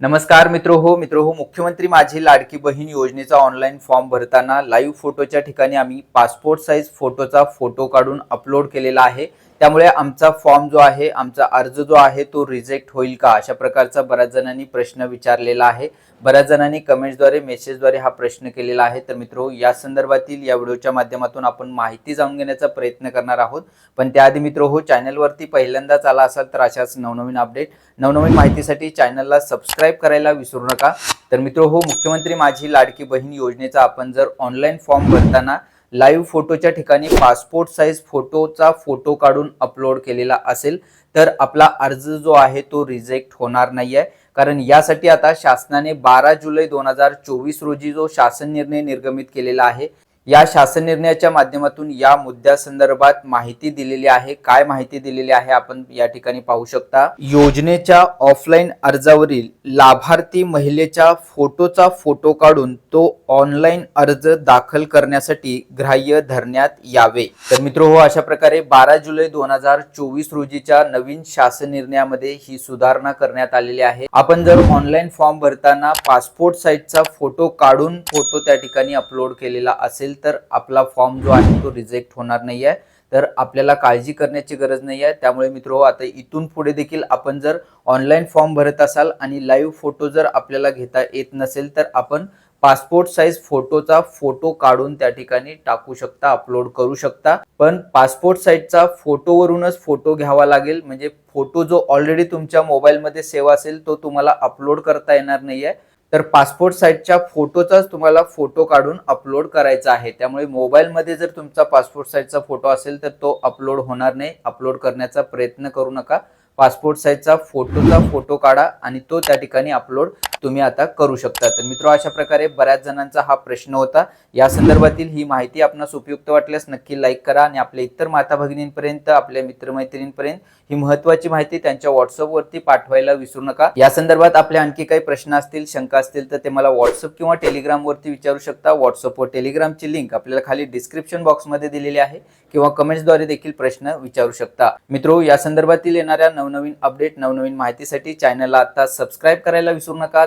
नमस्कार मित्र हो मित्र हो मुख्यमंत्री माझी लाडकी बहीण योजनेचा ऑनलाईन फॉर्म भरताना लाईव्ह फोटोच्या ठिकाणी आम्ही पासपोर्ट साईज फोटोचा फोटो काढून अपलोड केलेला आहे. त्यामुळे आमचा फॉर्म जो आहे आमचा अर्ज जो आहे तो रिजेक्ट होईल का? अशा प्रकारचा बऱ्याच जणांनी प्रश्न विचारलेला आहे. बऱ्याच जणांनी कमेंट्सद्वारे मेसेजद्वारे हा प्रश्न केलेला आहे. तर मित्र या संदर्भातील या व्हिडिओच्या माध्यमातून आपण माहिती जाणून घेण्याचा प्रयत्न करणार आहोत. पण त्याआधी मित्र हो चॅनलवरती पहिल्यांदाच आला असाल तर अशाच नवनवीन अपडेट नवनवीन माहितीसाठी चॅनलला सबस्क्राईब करायला विसरू नका. तर मित्र हो मुख्यमंत्री माझी लाडकी बहीण योजनेचा आपण जर ऑनलाईन फॉर्म भरताना लाईव्ह फोटोच्या ठिकाणी पासपोर्ट साईज फोटोचा फोटो काढून अपलोड केलेला असेल तर आपला अर्ज जो आहे तो रिजेक्ट होणार नाही आहे कारण यासाठी आता शासनाने बारा जुलै दोन हजार चोवीस रोजी जो शासन निर्णय निर्गमित केलेला आहे या शासन निर्णयाच्या माध्यमातून या मुद्द्यासंदर्भात माहिती दिलेली आहे. काय माहिती दिलेली आहे आपण या ठिकाणी पाहू शकता. योजनेच्या ऑफलाईन अर्जावरील लाभार्थी महिलेच्या फोटोचा फोटो काढून तो ऑनलाईन अर्ज दाखल करण्यासाठी ग्राह्य धरण्यात यावे. तर मित्र हो अशा प्रकारे बारा जुलै दोन हजार चोवीस रोजीच्या नवीन शासन निर्णयामध्ये ही सुधारणा करण्यात आलेली आहे. आपण जर ऑनलाईन फॉर्म भरताना पासपोर्ट साईजचा फोटो काढून फोटो त्या ठिकाणी अपलोड केलेला असेल तर आपला फॉर्म जो आहे तो रिजेक्ट होणार नाही आहे तर आपल्याला काळजी करण्याची गरज नाही आहे त्यामुळे मित्र आता इथून पुढे देखील आपण जर ऑनलाईन फॉर्म भरत असाल आणि लाईव्ह फोटो जर आपल्याला घेता येत नसेल तर आपण पासपोर्ट साईज फोटोचा फोटो काढून त्या ठिकाणी टाकू शकता अपलोड करू शकता. पण पासपोर्ट साईजचा फोटोवरूनच फोटो घ्यावा लागेल. म्हणजे फोटो जो ऑलरेडी तुमच्या मोबाईलमध्ये सेव्ह असेल तो तुम्हाला अपलोड करता येणार नाही आहे तर पासपोर्ट साईजच्या फोटोचाच तुम्हाला फोटो काढून अपलोड करायचा आहे. त्यामुळे मोबाईलमध्ये जर तुमचा पासपोर्ट साईजचा फोटो असेल तर तो अपलोड होणार नाही. अपलोड करण्याचा प्रयत्न करू नका. पासपोर्ट साईजचा फोटोचा फोटो काढा आणि तो त्या ठिकाणी अपलोड तुम्ही आता करू शकता. तर मित्र अशा प्रकारे बऱ्याच जणांचा हा प्रश्न होता. या संदर्भातील ही माहिती आपणास उपयुक्त वाटल्यास नक्की लाईक करा आणि आपल्या इतर माता भगिनींपर्यंत आपल्या मित्रमैत्रिणींपर्यंत ही महत्वाची माहिती त्यांच्या व्हॉट्सअपवरती पाठवायला विसरू नका. या संदर्भात आपले आणखी काही प्रश्न असतील शंका असतील तर ते मला व्हॉट्सअप किंवा टेलिग्रामवरती विचारू शकता. व्हॉट्सअप व टेलिग्रामची लिंक आपल्याला खाली डिस्क्रिप्शन बॉक्समध्ये दिलेली आहे किंवा कमेंट्सद्वारे देखील प्रश्न विचारू शकता. मित्रो या संदर्भातील येणाऱ्या नवनवीन अपडेट नवनवीन माहितीसाठी चॅनलला आता सबस्क्राईब करायला विसरू नका.